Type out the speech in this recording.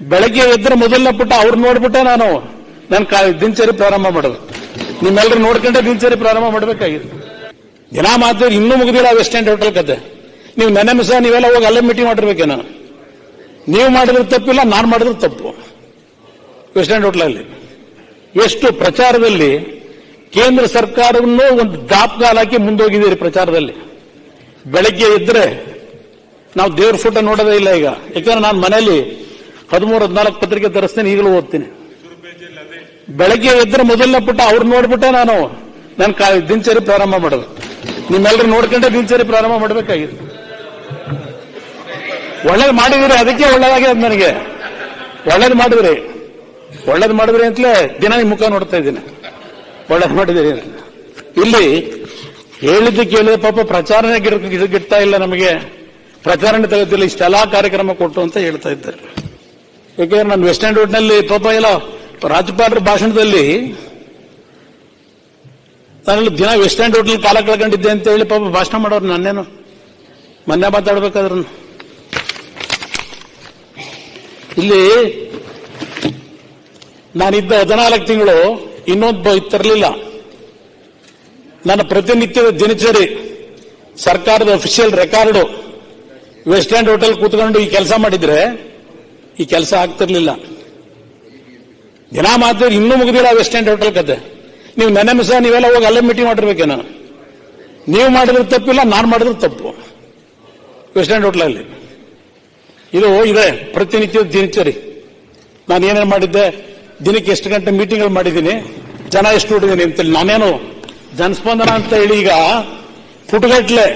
ಬೆಳಗ್ಗೆ ಎದ್ರೆ ಮೊದಲನೇ ಪುಟ್ಟ ಅವ್ರು ನೋಡ್ಬಿಟ್ಟೆ ನಾನು. ನನ್ನ ದಿನಚರಿ ಪ್ರಾರಂಭ ಮಾಡೋದು. ನಿಮ್ಮೆಲ್ಲರೂ ನೋಡ್ಕೊಂಡೆ ದಿನಚರಿ ಪ್ರಾರಂಭ ಮಾಡಬೇಕಾಗಿದೆ. ದಿನ ಮಾತ್ರ ಇನ್ನೂ ಮುಗಿದಿಲ್ಲ ವೆಸ್ಟ್ ಎಂಡ್ ಹೋಟೆಲ್ ಕತೆ. ನೀವು ನೆನೆ ಮಿಸ ನೀವೆಲ್ಲ ಹೋಗಿ ಅಲ್ಲೇ ಮೀಟಿಂಗ್ ಮಾಡಿರ್ಬೇಕೇನೋ ನೀವು ಮಾಡಿದ್ರೆ ತಪ್ಪಿಲ್ಲ, ನಾನು ಮಾಡಿದ್ರೆ ತಪ್ಪು. ವೆಸ್ಟ್ ಎಂಡ್ ಹೋಟ್ಲಲ್ಲಿ ಎಷ್ಟು ಪ್ರಚಾರದಲ್ಲಿ ಕೇಂದ್ರ ಸರ್ಕಾರವನ್ನು ಒಂದು ದಾಪ್ಗಾಲ್ ಹಾಕಿ ಮುಂದೋಗಿದ್ದೀರಿ ಪ್ರಚಾರದಲ್ಲಿ. ಬೆಳಗ್ಗೆ ಇದ್ರೆ ನಾವು ದೇವ್ರ ಫೋಟೋ ನೋಡೋದೇ ಇಲ್ಲ ಈಗ. ಯಾಕಂದ್ರೆ ನಾನು ಮನೆಯಲ್ಲಿ ಹದಿಮೂರು, ಹದಿನಾಲ್ಕು ಪತ್ರಿಕೆ ತರಿಸ್ತೇನೆ, ಈಗಲೂ ಓದ್ತೀನಿ. ಬೆಳಗ್ಗೆ ಎದ್ರೆ ಮೊದಲನೇ ಪುಟ್ಟ ಅವ್ರು ನೋಡ್ಬಿಟ್ಟೆ ನಾನು. ನಾನು ದಿನಚರಿ ಪ್ರಾರಂಭ ಮಾಡೋದು. ನಿಮ್ಮೆಲ್ಲರೂ ನೋಡ್ಕೊಂಡೆ ದಿನಚರಿ ಪ್ರಾರಂಭ ಮಾಡಬೇಕಾಗಿದೆ. ಒಳ್ಳೇದು ಮಾಡಿದ್ರಿ, ಅದಕ್ಕೆ ಒಳ್ಳೇದಾಗ್ಯದ ನನಗೆ. ಒಳ್ಳೇದು ಮಾಡಿದ್ರಿ. ಒಳ್ಳೇದು ಮಾಡಿದ್ರಿ ಅಂತಲೇ ದಿನ ನಿಮ್ ಮುಖ ನೋಡ್ತಾ ಇದ್ದೀನಿ. ಒಳ್ಳೇದು ಮಾಡಿದಿರಿ. ಇಲ್ಲಿ ಹೇಳಿದ್ದು ಕೇಳಿದ ಪಾಪ ಪ್ರಚಾರನೇ ಗಿಡ- ಗಿಡ- ಗಿಡ್ತಾ ಇಲ್ಲ ನಮಗೆ. ಪ್ರಚಾರನೆ ತೆಗೆದಿಲ್ಲ, ಇಷ್ಟೆಲ್ಲಾ ಕಾರ್ಯಕ್ರಮ ಕೊಟ್ಟು ಅಂತ ಹೇಳ್ತಾ ಇದ್ದಾರೆ. ಯಾಕೆಂದ್ರೆ ನಾನು ವೆಸ್ಟ್ ಎಂಡ್ ರೋಡ್ನಲ್ಲಿ ಪಾಪ ಎಲ್ಲ ರಾಜ್ಯಪಾಲರ ಭಾಷಣದಲ್ಲಿ ನಾನು ದಿನ ವೆಸ್ಟ್ ಎಂಡ್ ರೋಡ್ನಲ್ಲಿ ಕಾಲ ಕಳ್ಕೊಂಡಿದ್ದೆ ಅಂತ ಹೇಳಿ ಪಾಪ ಭಾಷಣ ಮಾಡೋರು ನನ್ನೇನು? ಮೊನ್ನೆ ಮಾತಾಡ್ಬೇಕಾದ್ರೂ ಇಲ್ಲಿ ನಾನಿದ್ದ ಹದಿನಾಲ್ಕು ತಿಂಗಳು ಇನ್ನೊಬ್ಬ ತರಲಿಲ್ಲ. ನನ್ನ ಪ್ರತಿನಿತ್ಯದ ದಿನಚರಿ ಸರ್ಕಾರದ official record west end hotel ಕೂತ್ಕೊಂಡು ಈ ಕೆಲಸ ಮಾಡಿದ್ರೆ ಈ ಕೆಲಸ ಆಗ್ತಿರ್ಲಿಲ್ಲ. ದಿನ ಮಾತ್ರ ಇನ್ನೂ ಮುಗಿದಿಲ್ಲ ವೆಸ್ಟ್ ಎಂಡ್ ಹೋಟೆಲ್ ಕತೆ. ನೀವು ನೆನೆ ಮಿಸ ನೀವೆಲ್ಲ ಹೋಗಿ ಅಲ್ಲೇ ಮೀಟಿಂಗ್ ಮಾಡಿರ್ಬೇಕೇನೋ ನೀವು ಮಾಡಿದ್ರೆ ತಪ್ಪಿಲ್ಲ ನಾನು ಮಾಡಿದ್ರೆ ತಪ್ಪು. ವೆಸ್ಟ್ ಎಂಡ್ ಹೋಟ್ಲಲ್ಲಿ ಇದು ಇದೆ, ಪ್ರತಿನಿತ್ಯ ದಿನಚರಿ. ನಾನು ಏನೇನು ಮಾಡಿದ್ದೆ, ದಿನಕ್ಕೆ ಎಷ್ಟು ಗಂಟೆ ಮೀಟಿಂಗ್ಗಳು ಮಾಡಿದ್ದೀನಿ, ಜನ ಎಷ್ಟು ಹುಟ್ಟಿದ್ದೀನಿ ಅಂತೇಳಿ ನಾನೇನು ಜನಸ್ಪಂದನ ಅಂತ ಹೇಳಿ ಈಗ ಪುಟಗಟ್ಲೆ